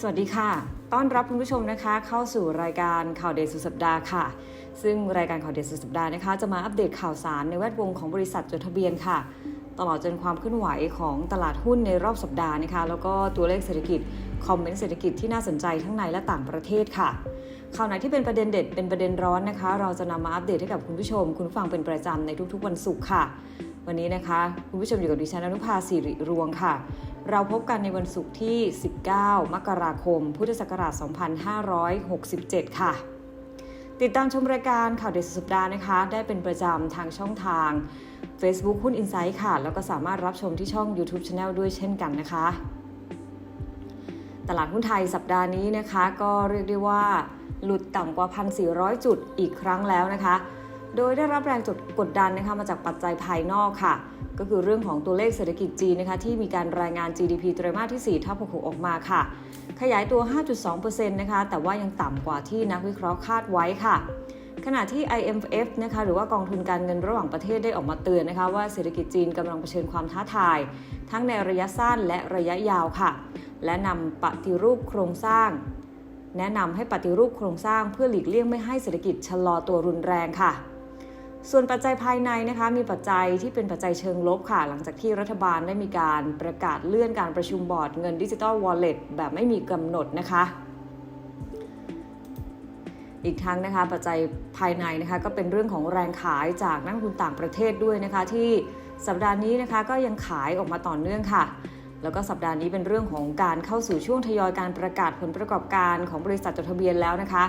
สวัสดีค่ะ ต้อนรับคุณผู้ชมนะคะ เข้าสู่รายการข่าวเด่นสุดสัปดาห์ค่ะ ซึ่งรายการข่าวเด่นสุดสัปดาห์นะคะ จะมาอัปเดตข่าวสารในแวดวงของบริษัทจดทะเบียนค่ะ ตลอดจนความเคลื่อนไหวของตลาดหุ้นในรอบสัปดาห์นะคะ แล้วก็ตัวเลขเศรษฐกิจ คอมเมนต์เศรษฐกิจที่น่าสนใจทั้งในและต่างประเทศค่ะ ข่าวไหนที่เป็นประเด็นเด็ดเป็นประเด็นร้อนนะคะ เราจะนำมาอัปเดตให้กับคุณผู้ชม คุณผู้ฟังเป็นประจำในทุกๆ วันศุกร์ค่ะ วันนี้นะคะคุณผู้ชมอยู่กับดิฉันอนุภาสิริรวงค่ะ เราพบกันในวันศุกร์ที่ 19 มกราคม พุทธศักราช 2567 ค่ะ ติดตามชมรายการข่าวเด็ดสุดสัปดาห์นะคะ ได้เป็นประจำทางช่องทาง Facebook หุ้น Insight ค่ะ แล้วก็สามารถรับชมที่ช่อง YouTube Channel ด้วยเช่นกันนะคะ ตลาดหุ้นไทยสัปดาห์นี้นะคะ ก็เรียกได้ว่าหลุดต่ำกว่า 1,400 จุดอีกครั้งแล้วนะคะ โดยได้รับแรงกดดันนะคะมาจากปัจจัยภายนอกค่ะ ก็คือเรื่องของตัวเลขเศรษฐกิจจีนนะคะที่มีการรายงาน GDP ไตรมาสที่ 4 ทับ66ออกมาค่ะ ขยายตัว 5.2%นะคะแต่ว่ายังต่ำกว่าที่นักวิเคราะห์คาดไว้ค่ะขณะที่ IMF นะคะหรือว่ากองทุนการเงินระหว่างประเทศได้ออกมาเตือนนะคะว่าเศรษฐกิจจีนกำลังเผชิญความท้าทาย ทั้งในระยะสั้นและระยะยาวค่ะ และนำปฏิรูปโครงสร้าง แนะนำให้ปฏิรูปโครงสร้างเพื่อหลีกเลี่ยงไม่ให้เศรษฐกิจชะลอตัวรุนแรงค่ะ ส่วนปัจจัยภายในนะคะมีปัจจัยที่เป็นปัจจัยเชิงลบค่ะ หลังจากที่รัฐบาลได้มีการประกาศเลื่อนการประชุมบอร์ดเงินดิจิทัลวอลเล็ตแบบไม่มีกำหนดนะคะอีกทั้งนะคะปัจจัยภายในนะคะก็เป็นเรื่องของแรงขายจากนักลงทุนต่างประเทศด้วยนะคะ ที่สัปดาห์นี้นะคะก็ยังขายออกมาต่อเนื่องค่ะ แล้วก็สัปดาห์นี้เป็นเรื่องของการเข้าสู่ช่วงทยอยการประกาศผลประกอบการของบริษัทจดทะเบียนแล้วนะคะ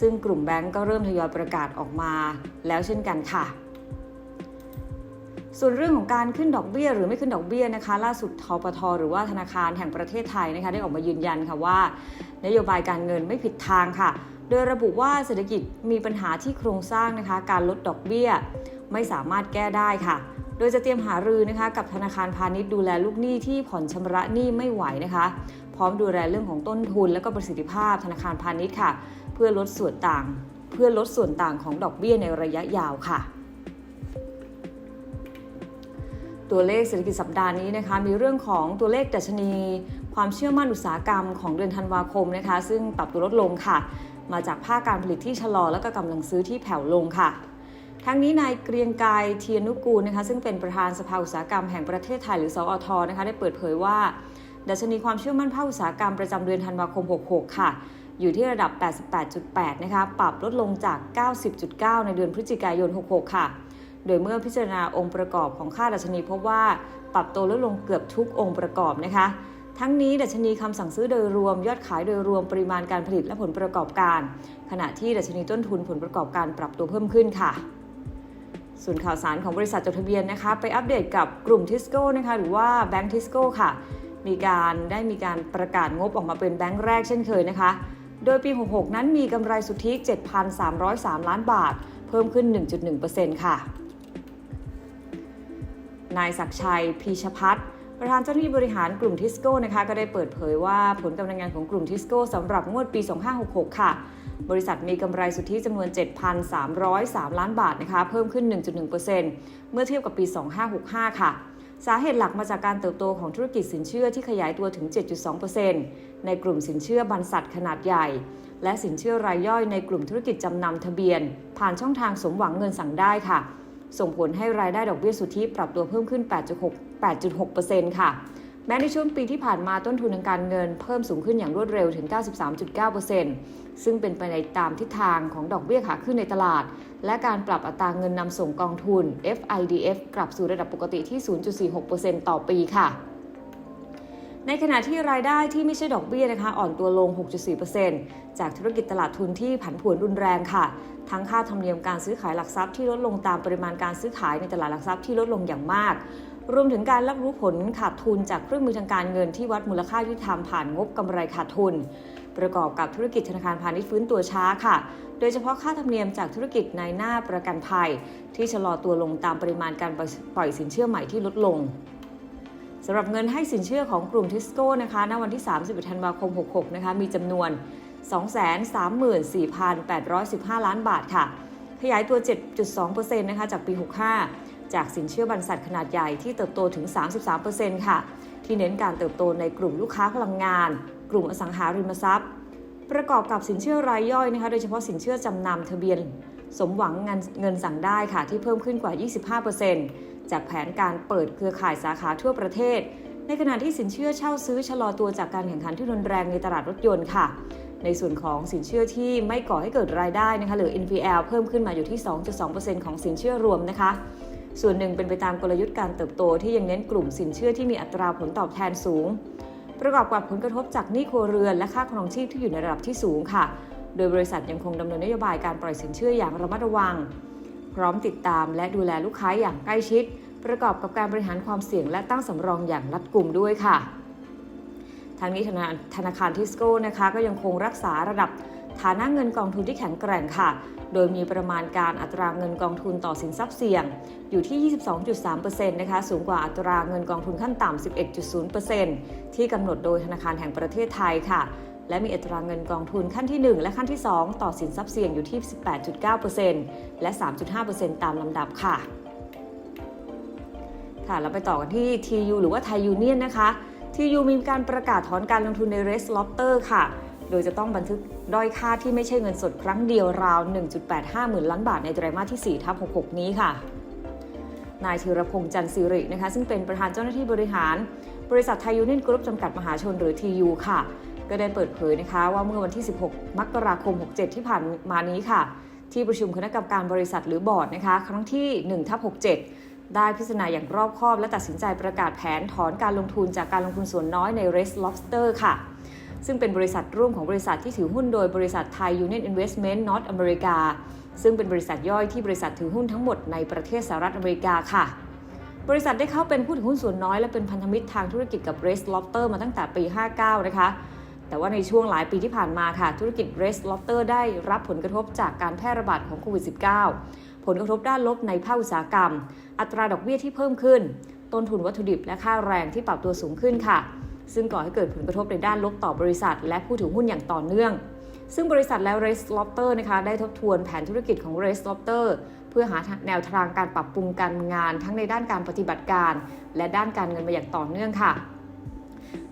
ซึ่งกลุ่มแบงก์ก็เริ่มทยอยประกาศออกมาแล้วเช่นกันค่ะ ส่วนเรื่องของการขึ้นดอกเบี้ยหรือไม่ขึ้นดอกเบี้ยนะคะ ล่าสุดทปทหรือว่าธนาคารแห่งประเทศไทยนะคะได้ออกมายืนยันค่ะว่า นโยบายการเงินไม่ผิดทางค่ะ โดยระบุว่าเศรษฐกิจมีปัญหาที่โครงสร้างนะคะ การลดดอกเบี้ยไม่สามารถแก้ได้ค่ะโดยจะเตรียมหารือนะคะกับธนาคารพาณิชย์ดูแลลูกหนี้ที่ผ่อนชำระหนี้ไม่ไหวนะคะ ร้อมดูแลเรื่องของต้นทุน และก็ประสิทธิภาพธนาคารพาณิชย์ค่ะ เพื่อลดส่วนต่าง เพื่อลดส่วนต่างของดอกเบี้ยในระยะยาวค่ะ ตัวเลขเศรษฐกิจสัปดาห์นี้นะคะ มีเรื่องของตัวเลขดัชนี ความเชื่อมั่นอุตสาหกรรมของเดือนธันวาคมนะคะ ซึ่งปรับตัวลดลงค่ะ มาจากภาคการผลิตที่ชะลอ และก็กำลังซื้อที่แผ่วลงค่ะทั้งนี้นายเกรียงกายเทียนุกูลนะคะซึ่งเป็นประธานสภาอุตสาหกรรมแห่งประเทศไทยหรือสอทนะคะได้เปิดเผยว่า ดัชนีความเชื่อมั่นภาคอุตสาหกรรมประจำเดือนธันวาคม 66 ค่ะ อยู่ที่ระดับ 88.8 นะคะ ปรับลดลงจาก 90.9 ในเดือนพฤศจิกายน 66 ค่ะ โดยเมื่อพิจารณาองค์ประกอบของค่าดัชนีพบว่าปรับตัวลดลงเกือบทุกองค์ประกอบนะคะ ทั้งนี้ดัชนีคำสั่งซื้อโดยรวม ยอดขายโดยรวมปริมาณการผลิตและผลประกอบการ ขณะที่ดัชนีต้นทุนผลประกอบการปรับตัวเพิ่มขึ้นค่ะส่วนข่าวสารของบริษัทจดทะเบียนนะคะ ไปอัปเดตกับกลุ่มทิสโก้นะคะหรือว่าแบงก์ทิสโก้ค่ะ มีการได้มีการประกาศงบออกมาเป็นแบงก์แรกเช่นเคยนะคะ โดยปี 66 นั้นมีกำไรสุทธิ 7,303 ล้านบาท เพิ่มขึ้น 1.1%ค่ะ นายศักชัย พีชพัฒน์ประธานเจ้าหน้าที่บริหารกลุ่มทิสโก้นะคะก็ได้เปิดเผยว่าผลกำไรงานของกลุ่มทิสโก้สำหรับงวดปี 2566 ค่ะ บริษัทมีกำไรสุทธิจำนวน 7,303 ล้านบาทนะคะ เพิ่มขึ้น 1.1%เมื่อเทียบกับปี 2565 ค่ะ สาเหตุหลักมาจากการเติบโตของธุรกิจสินเชื่อที่ขยายตัวถึง 7.2%ในกลุ่มสินเชื่อบรรษัทขนาดใหญ่ และสินเชื่อรายย่อยในกลุ่มธุรกิจจำนำทะเบียน ผ่านช่องทางสมหวังเงินสั่งได้ค่ะ ส่งผลให้รายได้ดอกเบี้ยสุทธิปรับตัวเพิ่มขึ้น 8.6 8.6%ค่ะ ม้ในช่วงปีที่ผ่านมาต้นทุนทางการเงินเพิ่มสูงขึ้นอย่างรวดเร็วถึง 93.9%ซึ่งเป็นไปในตามทิศทางของดอกเบี้ยขาขึ้นในตลาด และการปรับอัตราเงินนำส่งกองทุน FIDF กลับสู่ระดับปกติที่ 0.46%ต่อปีค่ะ ในขณะที่รายได้ที่ไม่ใช่ดอกเบี้ยนะคะอ่อนตัวลง 6.4%จากธุรกิจตลาดทุนที่ผันผวนรุนแรงค่ะ ทั้งค่าธรรมเนียมการซื้อขายหลักทรัพย์ที่ลดลงตามปริมาณการซื้อขายในตลาดหลักทรัพย์ที่ลดลงอย่างมาก รวมถึงการรับรู้ผลขาดทุนจากเครื่องมือทางการเงินที่วัดมูลค่ายุติธรรมผ่านงบกำไรขาดทุน ประกอบกับธุรกิจธนาคารพาณิชย์ฟื้นตัวช้าค่ะ โดยเฉพาะค่าธรรมเนียมจากธุรกิจในหน้าประกันภัย ที่ชะลอตัวลงตามปริมาณการปล่อยสินเชื่อใหม่ที่ลดลงสำหรับเงินให้สินเชื่อของกลุ่มทิสโก้นะคะณวันที่ 31 ธันวาคม 66 นะคะ มีจำนวน 234,815 ล้านบาทค่ะ ขยายตัว 7.2%นะคะ จากปี 65 จากสินเชื่อบรรษัทขนาดใหญ่ที่เติบโตถึง 33%ค่ะที่ที่เน้นการเติบโตในกลุ่มลูกค้าพลังงาน กลุ่มอสังหาริมทรัพย์ ประกอบกับสินเชื่อรายย่อยนะคะโดยเฉพาะสินเชื่อจำนำทะเบียน สมหวังเงินเงินสั่งได้ค่ะที่เพิ่มขึ้นกว่า 25%จากแผนการเปิดเครือข่ายสาขาทั่วประเทศ ในขณะที่สินเชื่อเช่าซื้อชะลอตัวจากการแข่งขันที่รุนแรงในตลาดรถยนต์ค่ะในส่วนของสินเชื่อที่ไม่ก่อให้เกิดรายได้นะคะหรือ NPL เพิ่มขึ้นมาอยู่ที่ 2.2%ของสินเชื่อรวมนะคะ ส่วนหนึ่งเป็นไปตามกลยุทธ์การเติบโตที่ยังเน้นกลุ่มสินเชื่อที่มีอัตราผลตอบแทนสูง ประกอบกับผลกระทบจากหนี้ครัวเรือนและค่าครองชีพที่อยู่ในระดับที่สูงค่ะ โดยบริษัทยังคงดำเนินนโยบายการปล่อยสินเชื่ออย่างระมัดระวัง พร้อมติดตามและดูแลลูกค้าอย่างใกล้ชิด ประกอบกับการบริหารความเสี่ยงและตั้งสำรองอย่างรัดกุมด้วยค่ะทางนี้ธนาธนาคารทิสโก้นะคะก็ยังคงรักษาระดับ ฐานะเงินกองทุนที่แข็งแกร่งค่ะ โดยมีประมาณการอัตราเงินกองทุนต่อสินทรัพย์เสี่ยง อยู่ที่ 22.3%นะคะ สูงกว่าอัตราเงินกองทุนขั้นต่ำ 11.0%ที่กำหนดโดยธนาคารแห่งประเทศไทยค่ะ และมีอัตราเงินกองทุนขั้นที่ 1 และขั้นที่ 2 ต่อสินทรัพย์เสี่ยงอยู่ที่ 18.9%และ 3.5%ตามลำดับค่ะ ค่ะ เราไปต่อกันที่ TU หรือว่าไทยยูเนียนนะคะ TU มีการประกาศถอนการลงทุนใน r e s l o p t e r ค่ะ โดยจะต้องบันทึกด้อยค่าที่ไม่ใช่เงินสดครั้งเดียวราว 1.85 หมื่นล้านบาทในไตรมาสที่4ทับ66 นี้ค่ะนายธีรพงษ์จันทร์สิรินะคะซึ่งเป็นประธานเจ้าหน้าที่บริหาร บริษัทไทยยูเนียนกรุ๊ปจำกัดมหาชนหรือ TU ค่ะ ก็ได้เปิดเผยนะคะว่าเมื่อวันที่ 16 มกราคม 67 ที่ผ่านมานี้ค่ะ ที่ประชุมคณะกรรมการบริษัทหรือบอร์ดนะคะครั้งที่1ทับ67 ได้พิจารณาอย่างรอบคอบ และตัดสินใจประกาศแผนถอนการลงทุนจากการลงทุนส่วนน้อยใน Red Lobster ค่ะ ซึ่งเป็นบริษัทร่วมของบริษัทที่ถือหุ้นโดยบริษัทไทย Union Investment North America ซึ่งเป็นบริษัทย่อยที่บริษัทถือหุ้นทั้งหมดในประเทศสหรัฐอเมริกาค่ะ บริษัทได้เข้าเป็นผู้ถือหุ้นส่วนน้อยและเป็นพันธมิตรทางธุรกิจกับ r e s Lobster มาตั้งแต่ปี 59 นะคะ แต่ว่าในช่วงหลายปีที่ผ่านมาค่ะ ธุรกิจ r e s Lobster ได้รับผลกระทบจากการแพร่ระบาดของโควิด -19 ผลกระทบด้านลบในภาคอุตสาหกรรม อัตราดอกเบี้ยที่เพิ่มขึ้น ต้นทุนวัตถุดิบและค่าแรงที่ปรับตัวสูงขึ้นค่ะ ซึ่งก่อให้เกิดผลกระทบในด้านลบต่อบริษัท และผู้ถือหุ้นอย่างต่อเนื่อง ซึ่งบริษัทและ r e s Lobster นะคะได้ทบทวนแผนธุรกิจของ r e s Lobster เพื่อหาแนวทางการปรับปรุงการงาน ทั้งในด้านการปฏิบัติการ และด้านการเงินมาอย่างต่อเนื่องค่ะ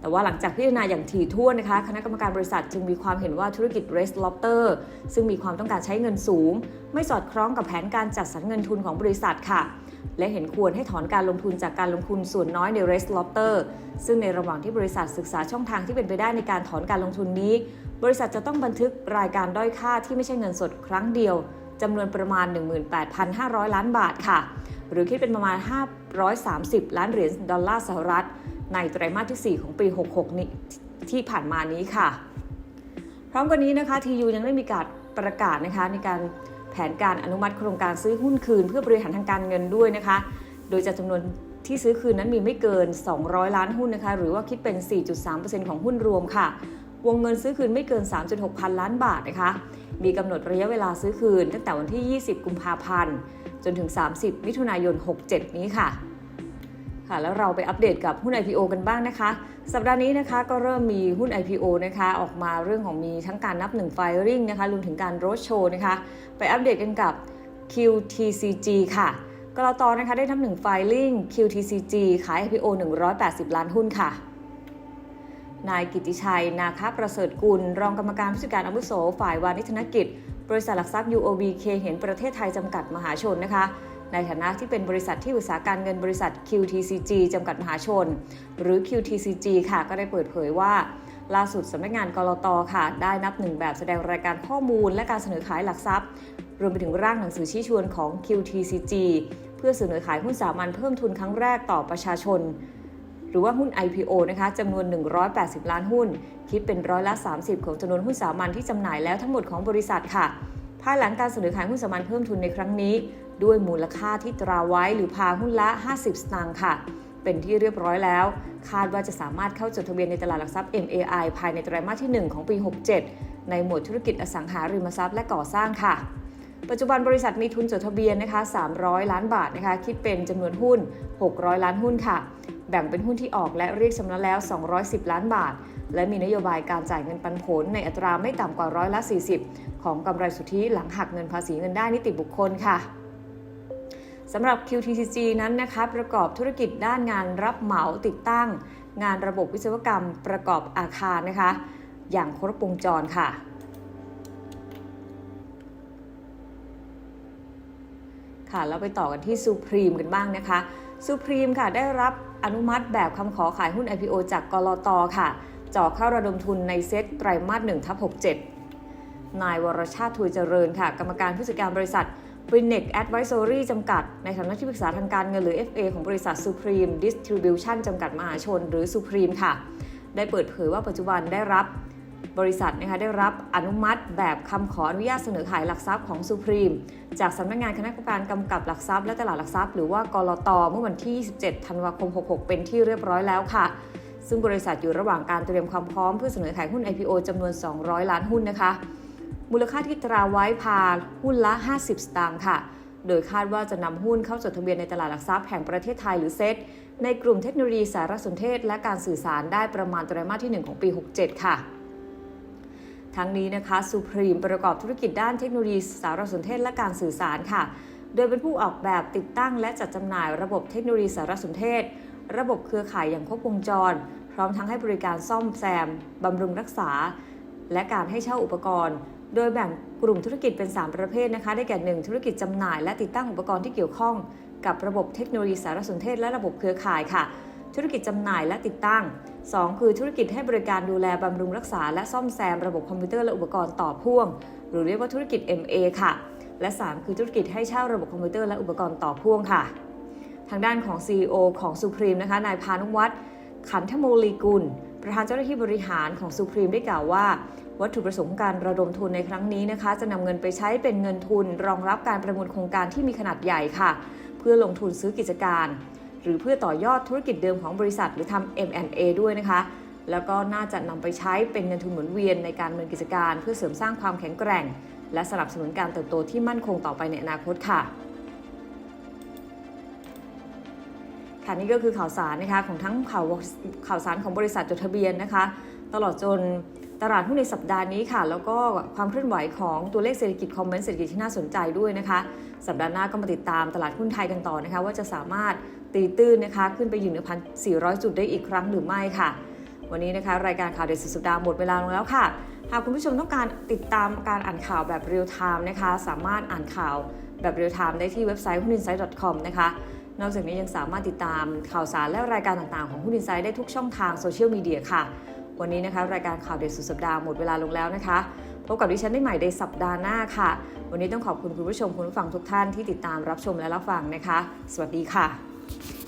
แต่ว่าหลังจากพิจารณาอย่างถี่ถ้วนนะคะ คณะกรรมการบริษัทจึงมีความเห็นว่าธุรกิจ r e s Lobster ซึ่งมีความต้องการใช้เงินสูง ไม่สอดคล้องกับแผนการจัดสรรเงินทุนของบริษัทค่ะ และเห็นควรให้ถอนการลงทุนจากการลงทุนส่วนน้อยใน r e s Lobster ซึ่งในระหว่างที่บริษัทศึกษาช่องทางที่เป็นไปได้ในการถอนการลงทุนนี้ บริษัทจะต้องบันทึกรายการด้อยค่าที่ไม่ใช่เงินสดครั้งเดียวจำนวนประมาณ 18,500 ล้านบาทค่ะ หรือคิดเป็นประมาณ 530 ล้านเหรียญดอลลาร์สหรัฐ ในไตรมาสที่ 4 ของปี 66 นี้ที่ผ่านมานี้ค่ะ พร้อมกันนี้นะคะ TU ยังได้มีการประกาศนะคะในการ ผนการอนุมัติโครงการซื้อหุ้นคืน เพื่อบริหารทางการเงินด้วยนะคะ โดยจะจำนวนที่ซื้อคืนนั้นมีไม่เกิน 200 ล้านหุ้นนะคะ หรือว่าคิดเป็น 4.3%ของหุ้นรวมค่ะ วงเงินซื้อคืนไม่เกิน 3.6 พันล้านบาทนะคะ มีกำหนดระยะเวลาซื้อคืนตั้งแต่วันที่ 20 กุมภาพันธ์ จนถึง 30 มิถุนายน 67 นี้ค่ะ ค่ะแล้วเราไปอัปเดตกับหุ้น IPO กันบ้างนะคะ สัปดาห์นี้นะคะก็เริ่มมีหุ้น IPO นะคะออกมาเรื่องของมีทั้งการนับหนึ่งไฟริ่งนะคะรวมถึงการโรดโชว์นะคะ ไปอัปเดตกันกับ QTCG ค่ะกรตนะคะได้ทำหนึ่งไฟลิ่ง QTCG ขาย IPO 180 ล้านหุ้นค่ะนายกิติชัย นาคประเสริฐกุล รองกรรมการผู้จัดการอาวุโสฝ่ายวานิชธนกิจ บริษัทหลักทรัพย์ UOB เคเห็นประเทศไทยจำกัดมหาชนนะคะ ในฐานะที่เป็นบริษัทที่ปรึกษาการเงินบริษัท QTCG จำกัดมหาชน หรือ QTCG ค่ะก็ได้เปิดเผยว่า ล่าสุดสำนักงานกรตค่ะ ได้นับหนึ่งแบบแสดงรายการข้อมูล และการเสนอขายหลักทรัพย์ รวมไปถึงร่างหนังสือชี้ชวนของ QTCG เพื่อเสนอขายหุ้นสามัญเพิ่มทุนครั้งแรกต่อประชาชน หรือว่าหุ้น IPO นะคะจำนวน 180 ล้านหุ้น คิดเป็นร้อยละ 30 ของจำนวนหุ้นสามัญที่จำหน่ายแล้วทั้งหมดของบริษัทค่ะภายหลังการเสนอขายหุ้นสามัญเพิ่มทุนในครั้งนี้ ด้วยมูลค่าที่ตราไว้หรือพาหุ้นละ 50 สตางค์ค่ะ เป็นที่เรียบร้อยแล้ว คาดว่าจะสามารถเข้าจดทะเบียนในตลาดหลักทรัพย์ MAI ภายในไตรมาสที่ 1 ของปี 67 ในหมวดธุรกิจอสังหาริมทรัพย์และก่อสร้างค่ะ ปัจจุบันบริษัทมีทุนจดทะเบียนนะคะ300 ล้านบาทนะคะคิดเป็นจำนวนหุ้น 600 ล้านหุ้นค่ะ แบ่งเป็นหุ้นที่ออกและเรียกชำระแล้ว 210 ล้านบาท และมีนโยบายการจ่ายเงินปันผลในอัตราไม่ต่ำกว่าร้อยละ 40 ของกำไรสุทธิหลังหักเงินภาษีเงินได้นิติบุคคลค่ะ สำหรับ QTCG นั้นนะคะประกอบธุรกิจด้านงานรับเหมาติดตั้ง งานระบบวิศวกรรมประกอบอาคารนะคะ อย่างครบวงจรค่ะ ค่ะแล้วไปต่อกันที่ Supreme กันบ้างนะคะ Supreme ค่ะได้รับอนุมัติแบบคำขอขายหุ้น IPO จากกรลตค่ะจ่อเข้าระดมทุนในเซตไตรมาส1ทับ67 นายวรชาติทุยเจริญค่ะ กรรมการผู้จัดการบริษัท w i n e c Advisory จำกัด ในฐานะที่ปรึกษาทางการเงินหรือ FA ของบริษัท Supreme Distribution จำกัดมหาชน หรือ Supreme ค่ะ ได้เปิดเผยว่าปัจจุบันได้รับบริษัทนะคะได้รับอนุมัติแบบคำขออนุญาตเสนอขายหลักทรัพย์ของ Supreme จากสำนักงานคณะกรรมการกำกับหลักทรัพย์และตลาดหลักทรัพย์หรือว่ากลตเมื่อวันที่ 27 ธันวาคม 66 เป็นที่เรียบร้อยแล้วค่ะ ซึ่งบริษัทอยู่ระหว่างการเตรียมความพร้อมเพื่อเสนอขายหุ้น IPO จำนวน 200 ล้านหุ้นนะคะ มูลค่าที่ตราไว้พาหุ้นละ 50 สตางค์ค่ะ โดยคาดว่าจะนำหุ้นเข้าจดทะเบียนในตลาดหลักทรัพย์แห่งประเทศไทยหรือเซ็ตในกลุ่มเทคโนโลยีสารสนเทศ และการสื่อสารได้ประมาณไตรมาสที่ 1 ของปี 67 ค่ะ ทั้งนี้นะคะสุพรีมประกอบธุรกิจด้านเทคโนโลยีสารสนเทศและการสื่อสารค่ะ โดยเป็นผู้ออกแบบติดตั้งและจัดจำหน่ายระบบเทคโนโลยีสารสนเทศ ระบบเครือข่ายอย่างครบวงจร พร้อมทั้งให้บริการซ่อมแซมบำรุงรักษา และการให้เช่าอุปกรณ์ โดยแบ่งกลุ่มธุรกิจเป็น 3 ประเภทนะคะ ได้แก่ 1 ธุรกิจจำหน่ายและติดตั้งอุปกรณ์ที่เกี่ยวข้อง กับระบบเทคโนโลยีสารสนเทศและระบบเครือข่ายค่ะ ธุรกิจจำหน่ายและติดตั้ง 2 คือธุรกิจให้บริการดูแลบำรุงรักษา และซ่อมแซมระบบคอมพิวเตอร์และอุปกรณ์ต่อพ่วง หรือเรียกว่าธุรกิจ MA ค่ะ และ 3 คือธุรกิจให้เช่าระบบคอมพิวเตอร์และอุปกรณ์ต่อพ่วงค่ะ ทางด้านของ CEO ของ Supreme นะคะ นายพานุวัฒน์ขันธโมลีกุล ประธานเจ้าหน้าที่บริหารของ Supreme ได้กล่าวว่า วัตถุประสงค์การระดมทุนในครั้งนี้นะคะ จะนำเงินไปใช้เป็นเงินทุน รองรับการประมูลโครงการที่มีขนาดใหญ่ค่ะ เพื่อลงทุนซื้อกิจการ หรือเพื่อต่อยอดธุรกิจเดิมของบริษัท หรือทำ M&A ด้วยนะคะ แล้วก็น่าจะนำไปใช้เป็นเงินทุนหมุนเวียนในการดำเนินกิจการ เพื่อเสริมสร้างความแข็งแกร่ง และสนับสนุนการเติบโตที่มั่นคงต่อไปในอนาคตค่ะ ค่ะนี่ก็คือข่าวสารนะคะของทั้งข่าวข่าวสารของบริษัทจดทะเบียนนะคะ ตลอดจนตลาดหุ้นในสัปดาห์นี้ค่ะ แล้วก็ความเคลื่อนไหวของตัวเลขเศรษฐกิจคอมเมนต์เศรษฐกิจที่น่าสนใจด้วยนะคะ สัปดาห์หน้าก็มาติดตามตลาดหุ้นไทยกันต่อนะคะ ว่าจะสามารถตีตื้นนะคะ ขึ้นไปอยู่เหนือพันสี่จุดได้อีกครั้งหรือไม่ค่ะ วันนี้นะคะ รายการข่าวเด็ดสุดสัปดาห์หมดเวลาลงแล้วค่ะหากคุณผู้ชมต้องการติดตามการอ่านข่าวแบบเรียลไทม์นะคะ สามารถอ่านข่าวแบบเรียลไทม์ได้ที่เว็บไซต์หุ้น insight com นะคะ นอกจากนี้ยังสามารถติดตามข่าวสารและรายการต่างๆของหุ้นอินไซด์ได้ทุกช่องทางโซเชียลมีเดียค่ะ วันนี้นะคะ รายการข่าวเด็ดสุดสัปดาห์หมดเวลาลงแล้วนะคะ พบกับดิฉันได้ใหม่ในสัปดาห์หน้าค่ะ วันนี้ต้องขอบคุณคุณผู้ชมคุณผู้ฟังทุกท่านที่ติดตามรับชมและรับฟังนะคะ สวัสดีค่ะ